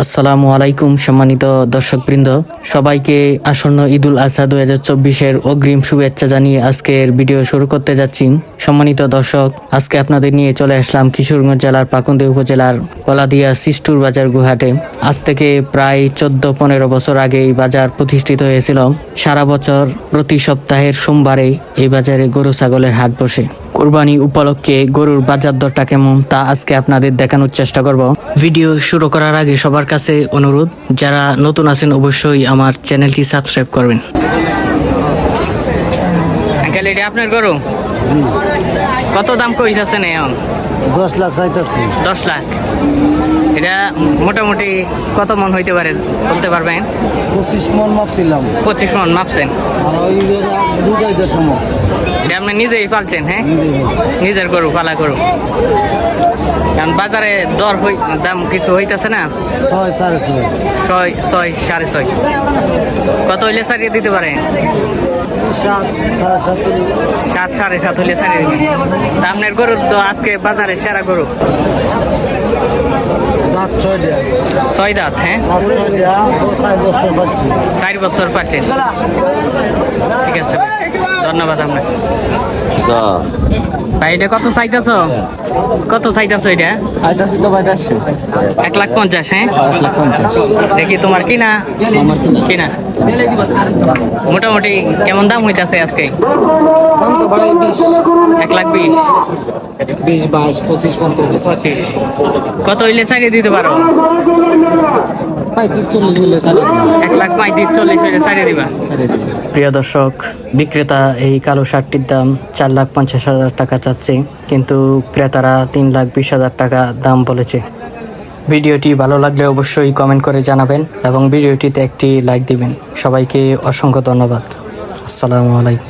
আসসালামু আলাইকুম, সম্মানিত দর্শকবৃন্দ। সবাইকে আসন্ন ঈদুল আজহা দুই হাজার চব্বিশের অগ্রিম শুভেচ্ছা জানিয়ে আজকের ভিডিও শুরু করতে যাচ্ছি। সম্মানিত দর্শক, আজকে আপনাদের নিয়ে চলে আসলাম কিশোরগঞ্জ জেলার পাকুন্দে উপজেলার কলাদিয়া সিস্টুর বাজার গুহাটে। আজ থেকে প্রায় চোদ্দ পনেরো বছর আগে এই বাজার প্রতিষ্ঠিত হয়েছিল। সারা বছর প্রতি সপ্তাহের সোমবারে এই বাজারে গরু ছাগলের হাট বসে। কোরবানি উপলক্ষে গরুর বাজার দরটা কেমন তা আজকে আপনাদের দেখানোর চেষ্টা করব। ভিডিও শুরু করার আগে সবার কাছে অনুরোধ যারা নতুন আছেন অবশ্যই আমার চ্যানেলটি সাবস্ক্রাইব করবেন। এটা আপনার গরু? কত দাম কইতাছেন এখন? দশ লাখ চাইতেছি। দশ লাখ? এটা মোটামুটি কত মন হইতে পারে বলতে পারবেন? পঁচিশ মন মাপছিলাম। পঁচিশ মন মাপছেন। আর ওই সময় এটা আপনি নিজেই পালছেন হ্যাঁ? নিজের গরু পালা গরু। কারণ বাজারে দর হই দাম কিছু হইতেছে না? ছয় সাড়ে ছয়। ছয় ছয় সাড়ে ছয়। কত হইলে ছাড়িয়ে দিতে পারে? সাত সাড়ে সাত হইলে। ছাড়িয়ে দিবেন আপনার গরু তো আজকে বাজারে সেরা গরু। ছয় দাঁত হ্যাঁ? চার বছর পাচ্ছেন ঠিক আছে। ধন্যবাদ ভাই এটা কত চাইতেছ? কত চাইতেছ এটা? চাইতেছি তো ভাই দেড়শো। এক লাখ পঞ্চাশ হ্যাঁ? এক লাখ পঞ্চাশ। দেখি তোমার কিনা? আমার কিনা। কিনা? মোটামুটি কেমন দাম হইতাছে আজকে? দাম তো বাড়াই বিশ। এক লাখ বিশ। বিশ বাইশ পঁচিশ পঞ্চাশ পঁচিশ। কত হইলে ছাড়িয়ে দিতে পারো? ভাই কি চল্লিশ এক লাখ পঁয়ত্রিশ চল্লিশ হইলে ছাড়িয়ে দিবা। দিন প্রিয় দর্শক, বিক্রেতা এই কালো শার্টটির দাম চার লাখ পঞ্চাশ হাজার টাকা চাচ্ছে, কিন্তু ক্রেতারা তিন লাখ বিশ হাজার টাকা দাম বলেছে। ভিডিওটি ভালো লাগলে অবশ্যই কমেন্ট করে জানাবেন এবং ভিডিওটিতে একটি লাইক দিবেন। সবাইকে অসংখ্য ধন্যবাদ। আসসালামু আলাইকুম।